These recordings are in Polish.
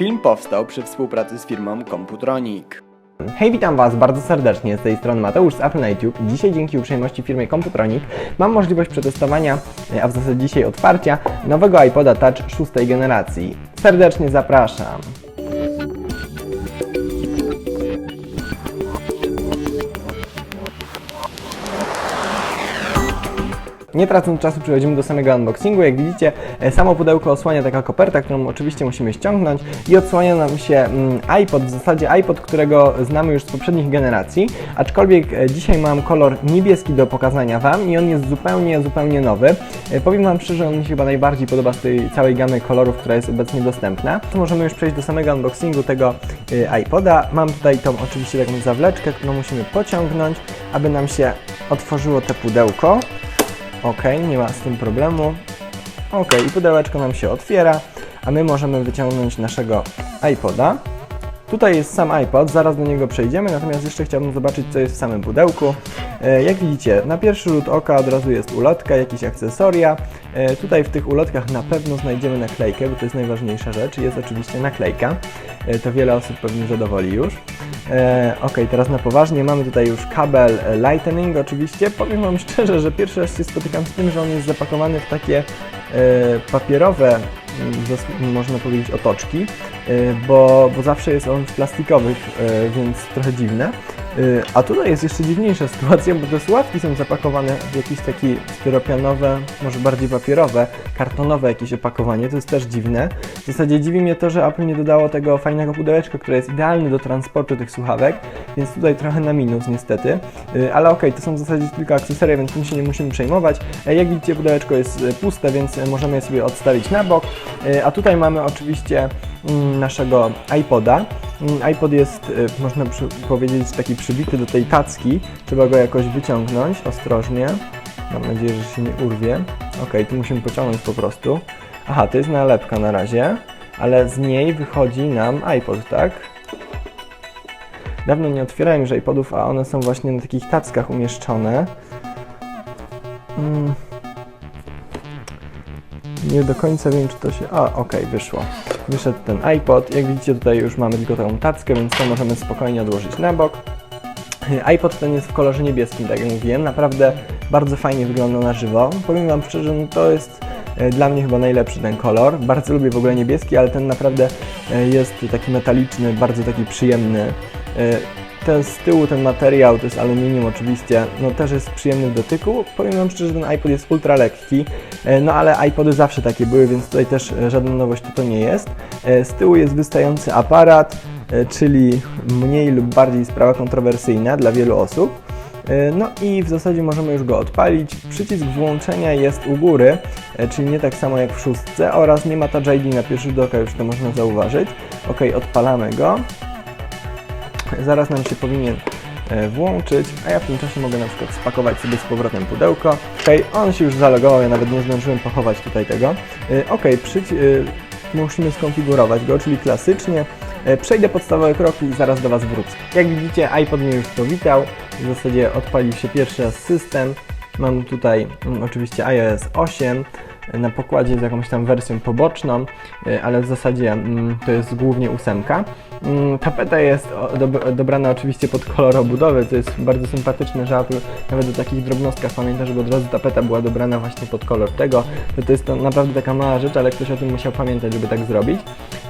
Film powstał przy współpracy z firmą Computronic. Hej, witam Was bardzo serdecznie, z tej strony Mateusz z Apple na YouTube. Dzisiaj dzięki uprzejmości firmy Computronic mam możliwość przetestowania, a w zasadzie dzisiaj otwarcia, nowego iPoda Touch szóstej generacji. Serdecznie zapraszam. Nie tracąc czasu przechodzimy do samego unboxingu. Jak widzicie, e, samo pudełko osłania taka koperta, którą oczywiście musimy ściągnąć i odsłania nam się mm, iPod, w zasadzie iPod, którego znamy już z poprzednich generacji, aczkolwiek e, dzisiaj mam kolor niebieski do pokazania Wam i on jest zupełnie, zupełnie nowy. E, Powiem Wam szczerze, on mi się chyba najbardziej podoba z tej całej gamy kolorów, która jest obecnie dostępna. To możemy już przejść do samego unboxingu tego iPoda. Mam tutaj tą oczywiście taką zawleczkę, którą musimy pociągnąć, aby nam się otworzyło te pudełko. Ok, nie ma z tym problemu. Ok, i pudełeczko nam się otwiera, a my możemy wyciągnąć naszego iPoda. Tutaj jest sam iPod, zaraz do niego przejdziemy, natomiast jeszcze chciałbym zobaczyć, co jest w samym pudełku. E, Jak widzicie, na pierwszy rzut oka od razu jest ulotka, jakieś akcesoria. E, Tutaj w tych ulotkach na pewno znajdziemy naklejkę, bo to jest najważniejsza rzecz. Jest oczywiście naklejka. E, To wiele osób pewnie zadowoli już. Ok, teraz na poważnie mamy tutaj już kabel Lightning oczywiście. Powiem Wam szczerze, że pierwszy raz się spotykam z tym, że on jest zapakowany w takie papierowe, można powiedzieć, otoczki, bo, bo zawsze jest on w plastikowych, e, więc trochę dziwne. Y, A tutaj jest jeszcze dziwniejsza sytuacja, bo te słuchawki są zapakowane w jakieś takie styropianowe, może bardziej papierowe, kartonowe jakieś opakowanie, to jest też dziwne. W zasadzie dziwi mnie to, że Apple nie dodało tego fajnego pudełeczka, które jest idealne do transportu tych słuchawek, więc tutaj trochę na minus niestety. Y, Ale okej, to są w zasadzie tylko akcesoria, więc tym się nie musimy przejmować. E, Jak widzicie pudełeczko jest y, puste, więc możemy je sobie odstawić na bok. A tutaj mamy oczywiście mm, naszego iPoda. Mm, iPod jest, y, można powiedzieć, taki przybity do tej tacki. Trzeba go jakoś wyciągnąć ostrożnie. Mam nadzieję, że się nie urwie. Ok, tu musimy pociągnąć po prostu. Aha, to jest nalepka na razie, ale z niej wychodzi nam iPod, tak? Dawno nie otwierałem już iPodów, a one są właśnie na takich tackach umieszczone. Mm. Nie do końca wiem, czy to się... A, okej, wyszło. Wyszedł ten iPod. Jak widzicie, tutaj już mamy tylko taką tackę, więc to możemy spokojnie odłożyć na bok. iPod ten jest w kolorze niebieskim, tak jak mówiłem. Naprawdę bardzo fajnie wygląda na żywo. Powiem Wam szczerze, no to jest e, dla mnie chyba najlepszy ten kolor. Bardzo lubię w ogóle niebieski, ale ten naprawdę e, jest taki metaliczny, bardzo taki przyjemny. Ten z tyłu, ten materiał, to jest aluminium oczywiście, no też jest przyjemny w dotyku. Powiem Wam szczerze, że ten iPod jest ultra lekki, e, no ale iPody zawsze takie były, więc tutaj też e, żadna nowość to, nie jest. E, Z tyłu jest wystający aparat, czyli mniej lub bardziej sprawa kontrowersyjna dla wielu osób. No i w zasadzie możemy już go odpalić. Przycisk włączenia jest u góry, czyli nie tak samo jak w szóstce oraz nie ma Touch ID na pierwszy rzut oka, już to można zauważyć. Ok, odpalamy go. Zaraz nam się powinien e, włączyć, a ja w tym czasie mogę na przykład spakować sobie z powrotem pudełko. Ok, on się już zalogował, ja nawet nie zdążyłem pachować tutaj tego. E, Ok, e, musimy skonfigurować go, czyli klasycznie. Przejdę podstawowe kroki i zaraz do Was wrócę. Jak widzicie, iPod mnie już powitał. W zasadzie odpalił się pierwszy raz system. Mam tutaj mm, oczywiście iOS 8 na pokładzie z jakąś tam wersją poboczną, y, ale w zasadzie mm, to jest głównie ósemka. Mm, Tapeta jest dobrana oczywiście pod kolor obudowy, to jest bardzo sympatyczne, że Apple nawet o takich drobnostkach pamięta, żeby od razu tapeta była dobrana właśnie pod kolor tego. To, jest to naprawdę taka mała rzecz, ale ktoś o tym musiał pamiętać, żeby tak zrobić.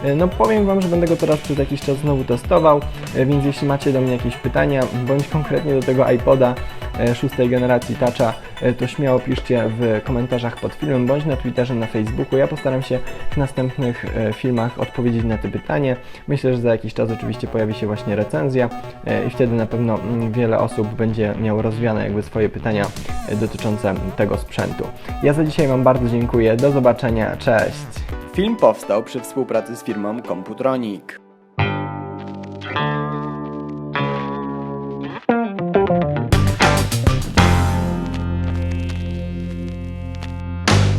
Y, No powiem Wam, że będę go teraz przez jakiś czas znowu testował, y, więc jeśli macie do mnie jakieś pytania, bądź konkretnie do tego iPoda e, szóstej generacji Toucha, e, to śmiało piszcie w komentarzach pod filmem, bądź na Twitterze, na Facebooku. Ja postaram się w następnych e, filmach odpowiedzieć na to pytanie. Myślę, że za jakiś czas oczywiście pojawi się właśnie recenzja e, i wtedy na pewno mm, wiele osób będzie miało rozwiane jakby swoje pytania e, dotyczące tego sprzętu. Ja za dzisiaj Wam bardzo dziękuję. Do zobaczenia. Cześć! Film powstał przy współpracy z firmą Computronic.